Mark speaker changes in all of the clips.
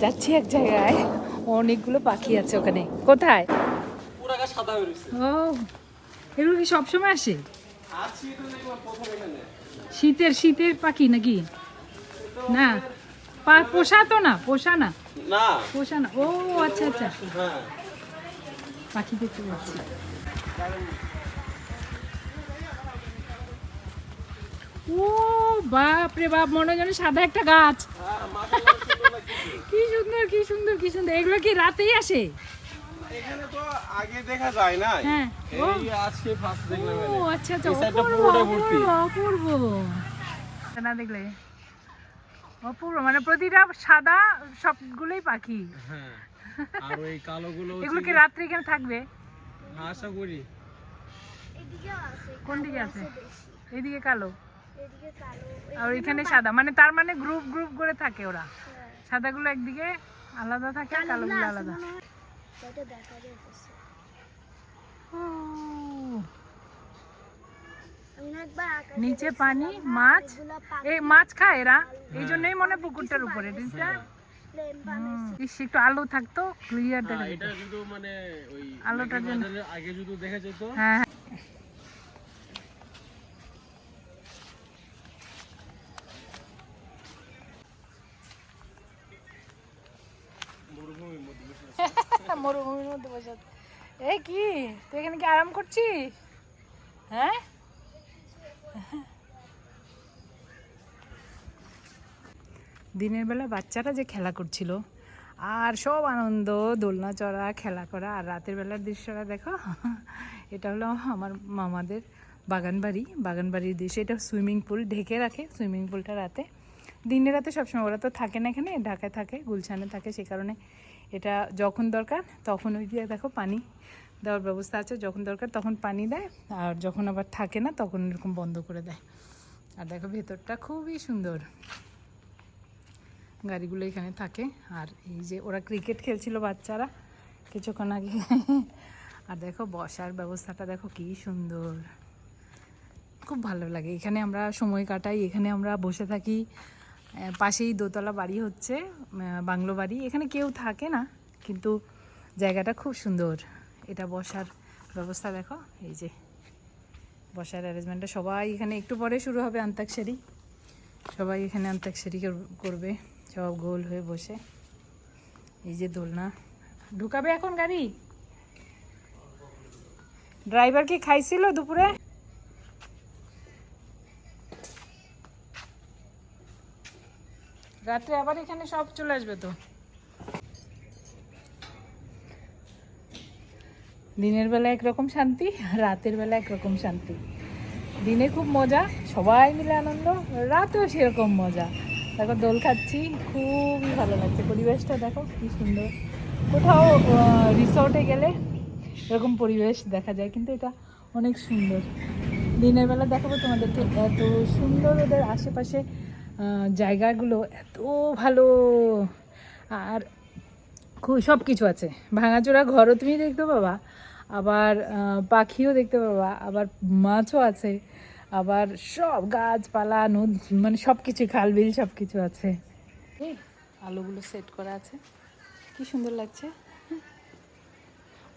Speaker 1: যাচ্ছি এক জায়গায়। অনেকগুলো পাখি আছে ওখানে। কোথায়? ও এগুলো কি সবসময় আসে? শীতের শীতের পাখি নাকি? না। পা- পোষা তো না পোষা না? পোষা না। ও আচ্ছা আচ্ছা।
Speaker 2: হ্যাঁ।
Speaker 1: পাখি দেখতে পাচ্ছি। ও বাপ রে বাপ মনে হয় যেন সাদা একটা গাছ।
Speaker 2: হ্যাঁ।
Speaker 1: কি কি সুন্দর কি সুন্দর। এগুলো কি রাতেই আসে?
Speaker 2: এখানে তো আগে দেখা যায় না
Speaker 1: হ্যাঁ।
Speaker 2: এই আজকে ফার্স্ট দেখলাম
Speaker 1: ও আচ্ছা আচ্ছা। অপূর্ব অপূর্ব অপূর্ব। না দেখলে? অপূর্ব মানে প্রতিটা সাদা সবগুলোই পাখি।
Speaker 2: হ্যাঁ। আর ওই কালোগুলো
Speaker 1: এগুলো কি রাত্রে এখানে থাকবে?
Speaker 2: হ্যাঁ, আশা করি।
Speaker 1: কোন দিকে আছে?
Speaker 3: এদিকে কালো?
Speaker 1: আর এখানে সাদা। মানে তার মানে গ্রুপ গ্রুপ করে থাকে ওরা। সাদাগুলো একদিকে আলাদা থাকে আর কালোগুলো আলাদা। নিচে পানি মাছ? এই মাছ খায় এরা এই জন্যই মনে হয় পুকুরটার উপরে একটু আলো থাকতো ক্লিয়ার দেখা
Speaker 2: হ্যাঁ,
Speaker 1: যেত।
Speaker 2: এটা কিন্তু মানে ওই
Speaker 1: আলোটার জন্য।
Speaker 2: আগে যদি দেখা যেত।
Speaker 1: হ্যাঁ।
Speaker 2: মরুভূমির মধ্যে বসে।
Speaker 1: এই কি? তুই এখানে কি আরাম করছিস? হ্যাঁ? দিনের বেলা বাচ্চারা যে খেলা করছিল, আর সব আনন্দ, দোলনা চড়া, খেলা করা, আর রাতের বেলার দৃশ্যটা দেখো। এটা হলো আমার মামাদের বাগানবাড়ি বাগানবাড়ির দৃশ্য, এটা সুইমিং পুল, ঢেকে রাখে সুইমিং পুলটা রাতে। দিনে রাতে সবসময় ওরা তো থাকে না এখানে, ঢাকায় থাকে, গুলশানে থাকে, সে কারণে এটা যখন দরকার তখন ওই দিয়ে দেখো পানি দেওয়ার ব্যবস্থা আছে, যখন দরকার তখন পানি দেয়, আর যখন আবার থাকে না তখন এরকম বন্ধ করে দেয়। আর দেখো ভেতরটা খুবই সুন্দর। গাড়িগুলো এখানে থাকে। আর এই যে ওরা ক্রিকেট খেলছিল বাচ্চারা কিছুক্ষণ আগে। আর দেখো বসার ব্যবস্থাটা দেখো কি সুন্দর। খুব ভালো লাগে। এখানে আমরা সময় কাটাই, এখানে আমরা বসে থাকি। পাশেই দোতলা বাড়ি হচ্ছে বাংলো বাড়ি। এখানে কেউ থাকে না, কিন্তু জায়গাটা খুব সুন্দর। এটা বসার ব্যবস্থা দেখো, এই যে বসার অ্যারেঞ্জমেন্টটা সবাই এখানে একটু পরে শুরু হবে আন্তাক্ষরী। সবাই এখানে আন্তাক্ষরী কর- করবে, সব গোল হয়ে বসে। এই যে দোলনা। ঢুকাবে এখন গাড়ি? ড্রাইভার কি খাইছিল দুপুরে? রাত্রে আবার এখানে সব চলে আসবে তো? দিনের বেলা একরকম শান্তি রাতের বেলা একরকম শান্তি। দিনে খুব মজা, সবাই মিলে আনন্দ, রাতেও সেরকম মজা। দেখো, দোল খাচ্ছি, খুবই ভালো লাগছে। পরিবেশটা দেখো, কি সুন্দর। কোথাও রিসর্টে গেলে এরকম পরিবেশ দেখা যায়, কিন্তু এটা অনেক সুন্দর। দিনের বেলা দেখাবো তোমাদেরকে, এত সুন্দর ওদের আশেপাশে জায়গাগুলো এত ভালো। আর খুব সব কিছু আছে। ভাঙাচোরা ঘরও তুমি দেখতে পাবা। আবার পাখিও দেখতে পাবা। আবার মাছও আছে। আবার সব গাছপালা, নদ মানে সব কিছু খাল বিল সব কিছু আছে আলোগুলো সেট করা আছে। কি সুন্দর লাগছে।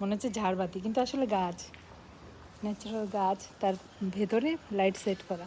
Speaker 1: মনে হচ্ছে ঝাড়বাতি, কিন্তু আসলে গাছ। ন্যাচারাল গাছ, তার ভেতরে লাইট সেট করা।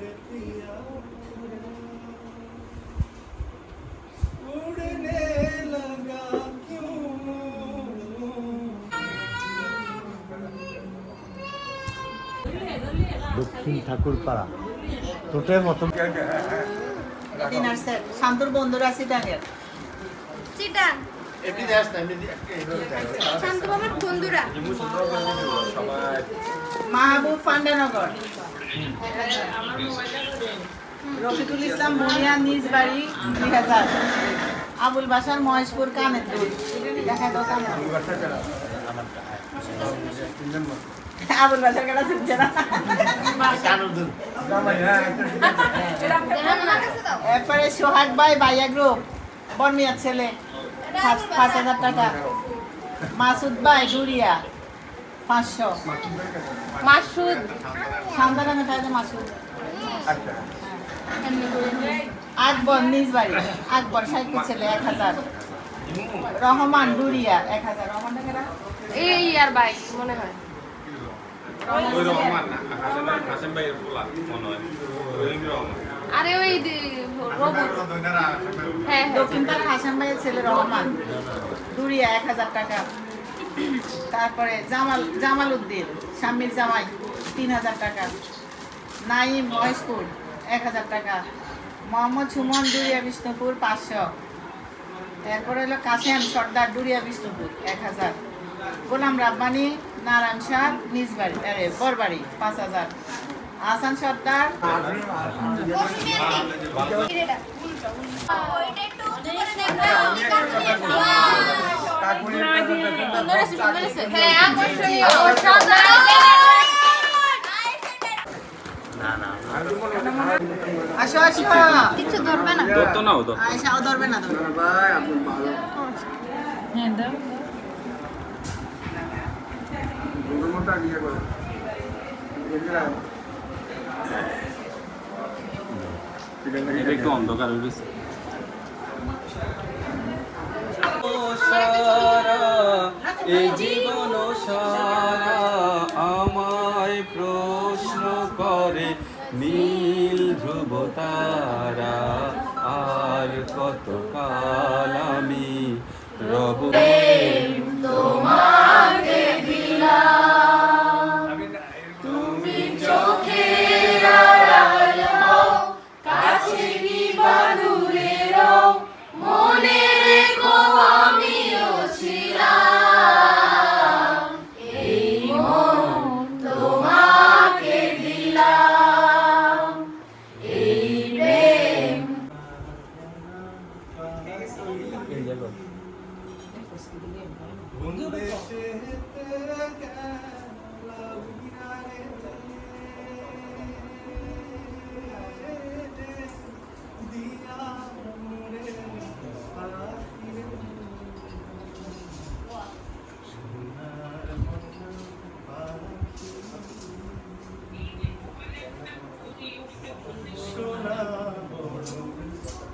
Speaker 4: দক্ষিণ ঠাকুরপাড়া দুটোই প্রথম
Speaker 5: ডিনার সেট শান্তর বন্ধুরা সিটাঙ্গের
Speaker 3: চিটান
Speaker 4: এমনি দেখ না এমনি
Speaker 3: শান্ত বাবার বন্ধুরা
Speaker 5: মাহবুব পান্ডানগর রফিকুল ইসলাম বুনিয়া নিজ বাড়ি দুই হাজার আবুল বাসার মহেশপুর কানের দেখা দাও কানের দুল। আবুল বাসার কাটা শিখছে না। এরপরে সোহাগ ভাই ভাইয়া গ্রুপ বর্মিয়ার ছেলে পাঁচ হাজার টাকা। মাসুদ ভাই ডুরিয়া পাঁচশো।
Speaker 1: মাসুদ।
Speaker 5: সান্তারামে থাকে মাসুদ। আকবর নিজ বাড়ি। আকবর সাইকেল ছেলে এক হাজার। রহমান ডুরিয়া এক হাজার। রহমান
Speaker 1: এই আর ভাই মনে হয়।
Speaker 6: হয়
Speaker 1: আরে ওই হ্যাঁ
Speaker 5: ছেলে রহমান। ডুরিয়া এক হাজার টাকা। তারপরে জামাল জামাল উদ্দিন স্বামীর জামাই, তিন হাজার টাকা। নাইম মহেশপুর, এক হাজার টাকা। মোহাম্মদ সুমন ডুরিয়া বিষ্ণুপুর পাঁচশো। এরপরে হলো কাসেম সর্দার ডুরিয়া বিষ্ণুপুর, এক হাজার। গোলাম রাব্বানি নারায়ণ শাহ নিজ বাড়ি আরে বরবাড়ি পাঁচ হাজার। আসান সর্দার।
Speaker 1: হ্যাঁ
Speaker 5: আসো আসো।
Speaker 3: কিছু ধরবে না।
Speaker 6: ও
Speaker 5: আয়সাও ধরবে না ধরবে
Speaker 1: হ্যাঁ দাও
Speaker 6: এটা একটু অন্ধকার হয়ে গেছে। এই জীবন সারা আমায় প্রশ্ন করে নীল ধ্রুব তারা আর কত কাল আমি রব?